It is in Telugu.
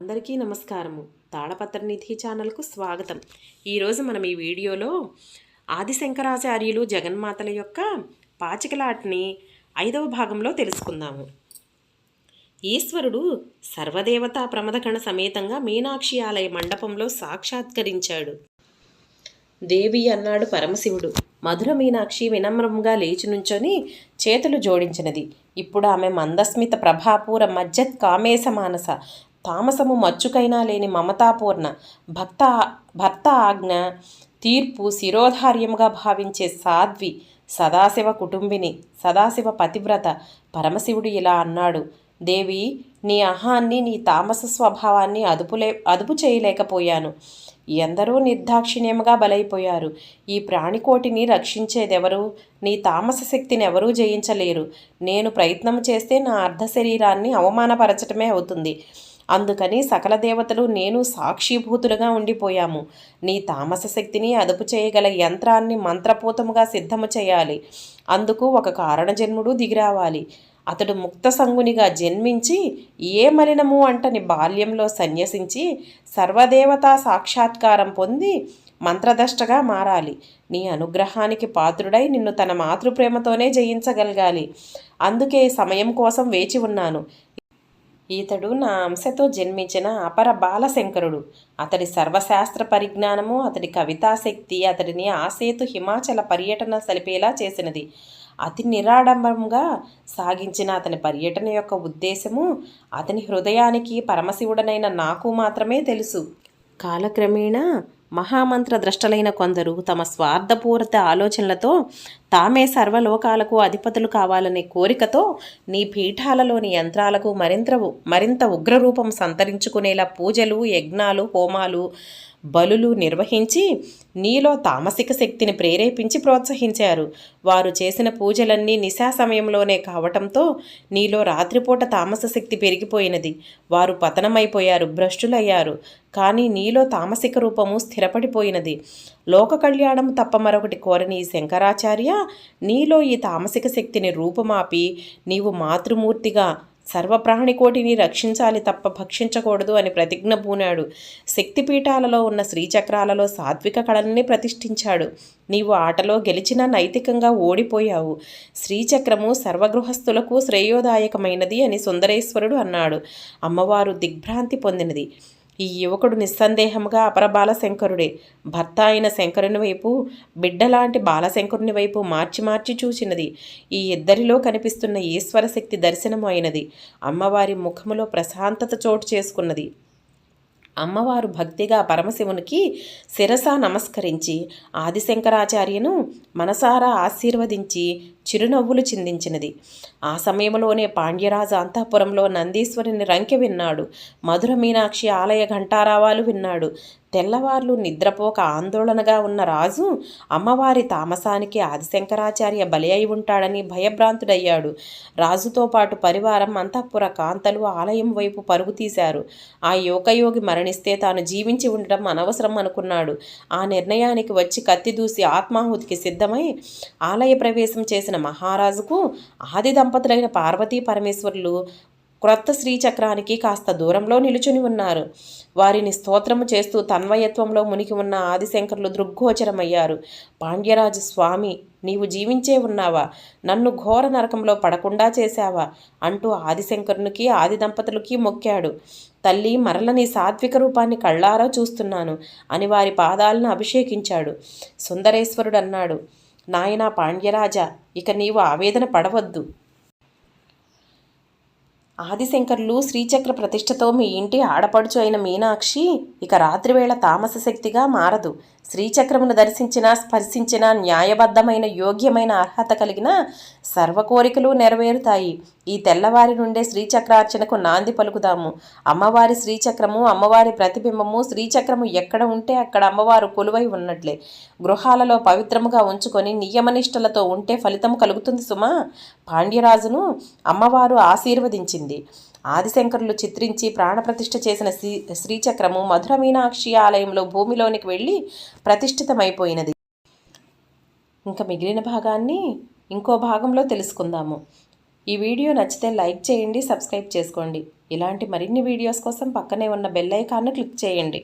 అందరికీ నమస్కారము. తాళపత్ర నిధి ఛానల్కు స్వాగతం. ఈరోజు మనం ఈ వీడియోలో ఆదిశంకరాచార్యులు జగన్మాతల యొక్క పాచికలాట్ని ఐదవ భాగంలో తెలుసుకుందాము. ఈశ్వరుడు సర్వదేవతా ప్రమదగణ సమేతంగా మీనాక్షి ఆలయ మండపంలో సాక్షాత్కరించాడు. దేవి అన్నాడు పరమశివుడు మధుర మీనాక్షి వినమ్రంగా లేచి నుంచొని చేతులు జోడించినది. ఇప్పుడు ఆమె మందస్మిత ప్రభాపూర మజ్జత్ కామేశ మానస తామసము మచ్చుకైనా లేని మమతాపూర్ణ భక్త భర్త ఆజ్ఞ తీర్పు శిరోధార్యముగా భావించే సాధ్వి సదాశివ కుటుంబిని సదాశివ పతివ్రత పరమశివుడు ఇలా అన్నాడు. దేవి నీ అహాన్ని నీ తామస స్వభావాన్ని అదుపులే అదుపు చేయలేకపోయాను. ఎందరో నిర్దాక్షిణ్యముగా బలైపోయారు. ఈ ప్రాణికోటిని రక్షించేదెవరు? నీ తామస శక్తిని ఎవరూ జయించలేరు. నేను ప్రయత్నం చేస్తే నా అర్ధ శరీరాన్ని అవమానపరచటమే అవుతుంది. అందుకని సకల దేవతలు నేను సాక్షిభూతులుగా ఉండిపోయాము. నీ తామస శక్తిని అదుపు చేయగల యంత్రాన్ని మంత్రపూతముగా సిద్ధము చేయాలి. అందుకు ఒక కారణజన్ముడు దిగిరావాలి. అతడు ముక్త సంగునిగా జన్మించి ఏ మలినము అంటని బాల్యంలో సన్యసించి సర్వదేవతా సాక్షాత్కారం పొంది మంత్రదష్టగా మారాలి. నీ అనుగ్రహానికి పాత్రుడై నిన్ను తన మాతృప్రేమతోనే జయించగలగాలి. అందుకే సమయం కోసం వేచి ఉన్నాను. ఈతడు నా అంశతో జన్మించిన అపర బాలశంకరుడు. అతడి సర్వశాస్త్ర పరిజ్ఞానము అతడి కవితాశక్తి అతడిని ఆసేతు హిమాచల పర్యటన సలిపేలా చేసినది. అతి నిరాడంబరంగా సాగించిన అతని పర్యటన యొక్క ఉద్దేశము అతని హృదయానికి పరమశివుడనైన నాకు మాత్రమే తెలుసు. కాలక్రమేణా మహామంత్ర ద్రష్టలైన కొందరు తమ స్వార్థపూరిత ఆలోచనలతో తామే సర్వలోకాలకు అధిపతులు కావాలనే కోరికతో నీ పీఠాలలోని యంత్రాలకు మరింత మరింత ఉగ్రరూపం సంతరించుకునేలా పూజలు యజ్ఞాలు హోమాలు బలులు నిర్వహించి నీలో తామసిక శక్తిని ప్రేరేపించి ప్రోత్సహించారు. వారు చేసిన పూజలన్నీ నిశా సమయంలోనే కావటంతో నీలో రాత్రిపూట తామస శక్తి పెరిగిపోయినది. వారు పతనమైపోయారు భ్రష్టులయ్యారు. కానీ నీలో తామసిక రూపము స్థిరపడిపోయినది. లోక కళ్యాణం తప్ప మరొకటి కోరని శంకరాచార్య నీలో ఈ తామసిక శక్తిని రూపుమాపి నీవు మాతృమూర్తిగా సర్వప్రాణికోటిని రక్షించాలి తప్ప భక్షించకూడదు అని ప్రతిజ్ఞ పూనాడు. శక్తిపీఠాలలో ఉన్న శ్రీచక్రాలలో సాత్విక కళల్ని ప్రతిష్ఠించాడు. నీవు ఆటలో గెలిచినా నైతికంగా ఓడిపోయావు. శ్రీచక్రము సర్వగృహస్థులకు శ్రేయోదాయకమైనది అని సుందరేశ్వరుడు అన్నాడు. అమ్మవారు దిగ్భ్రాంతి పొందినది. ఈ యువకుడు నిస్సందేహముగా అపర బాలశంకరుడే. భర్త అయిన శంకరుని వైపు బిడ్డలాంటి బాలశంకరుని వైపు మార్చి మార్చి చూచినది. ఈ ఇద్దరిలో కనిపిస్తున్న ఈశ్వర శక్తి దర్శనము అయినది. అమ్మవారి ముఖములో ప్రశాంతత చోటు చేసుకున్నది. అమ్మవారు భక్తిగా పరమశివునికి శిరస నమస్కరించి ఆదిశంకరాచార్యను మనసారా ఆశీర్వదించి చిరునవ్వులు చిందించినది. ఆ సమయంలోనే పాండ్యరాజు అంతఃపురంలో నందీశ్వరుని రంకె విన్నాడు. మధుర మీనాక్షి ఆలయ ఘంటారావాలు విన్నాడు. తెల్లవార్లు నిద్రపోక ఆందోళనగా ఉన్న రాజు అమ్మవారి తామసానికి ఆదిశంకరాచార్య బలి అయి ఉంటాడని భయభ్రాంతుడయ్యాడు. రాజుతో పాటు పరివారం అంతఃపుర కాంతలు ఆలయం వైపు పరుగు తీశారు. ఆ యోగయోగి మరణిస్తే తాను జీవించి ఉండడం అనవసరం అనుకున్నాడు. ఆ నిర్ణయానికి వచ్చి కత్తి దూసి ఆత్మాహుతికి సిద్ధమై ఆలయ ప్రవేశం చేసిన మహారాజుకు ఆది దంపతులైన పార్వతీ పరమేశ్వరులు క్రొత్త శ్రీచక్రానికి కాస్త దూరంలో నిలుచుని ఉన్నారు. వారిని స్తోత్రము చేస్తూ తన్వయత్వంలో మునిగి ఉన్న ఆదిశంకర్లు దృగ్గోచరమయ్యారు. పాండ్యరాజు స్వామి నీవు జీవించే ఉన్నావా? నన్ను ఘోర నరకంలో పడకుండా చేశావా? అంటూ ఆదిశంకరునికి ఆది దంపతులకి మొక్కాడు. తల్లి మరల నీ సాత్విక రూపాన్ని కళ్ళారా చూస్తున్నాను అని వారి పాదాలను అభిషేకించాడు. సుందరేశ్వరుడు అన్నాడు నాయనా పాండ్యరాజా ఇక నీవు ఆవేదన పడవద్దు. ఆదిశంకర్లు శ్రీచక్ర ప్రతిష్టతో మీ ఇంటి ఆడపడుచు అయిన మీనాక్షి ఇక రాత్రివేళ తామస శక్తిగా మారదు. శ్రీచక్రమును దర్శించిన స్పర్శించిన న్యాయబద్ధమైన యోగ్యమైన అర్హత కలిగిన సర్వ కోరికలు నెరవేరుతాయి. ఈ తెల్లవారి నుండే శ్రీచక్రార్చనకు నాంది పలుకుదాము. అమ్మవారి శ్రీచక్రము అమ్మవారి ప్రతిబింబము శ్రీచక్రము ఎక్కడ ఉంటే అక్కడ అమ్మవారు కొలువై ఉన్నట్లే. గృహాలలో పవిత్రముగా ఉంచుకొని నియమనిష్టలతో ఉంటే ఫలితం కలుగుతుంది సుమా. పాండ్యరాజును అమ్మవారు ఆశీర్వదించింది. ఆదిశంకరులు చిత్రించి ప్రాణప్రతిష్ఠ చేసిన శ్రీ శ్రీచక్రము మధుర మీనాక్షి ఆలయంలో భూమిలోనికి వెళ్ళి ప్రతిష్ఠితమైపోయినది. ఇంకా మిగిలిన భాగాన్ని ఇంకో భాగంలో తెలుసుకుందాము. ఈ వీడియో నచ్చితే లైక్ చేయండి సబ్స్క్రైబ్ చేసుకోండి. ఇలాంటి మరిన్ని వీడియోస్ కోసం పక్కనే ఉన్న బెల్ ఐకాన్ను క్లిక్ చేయండి.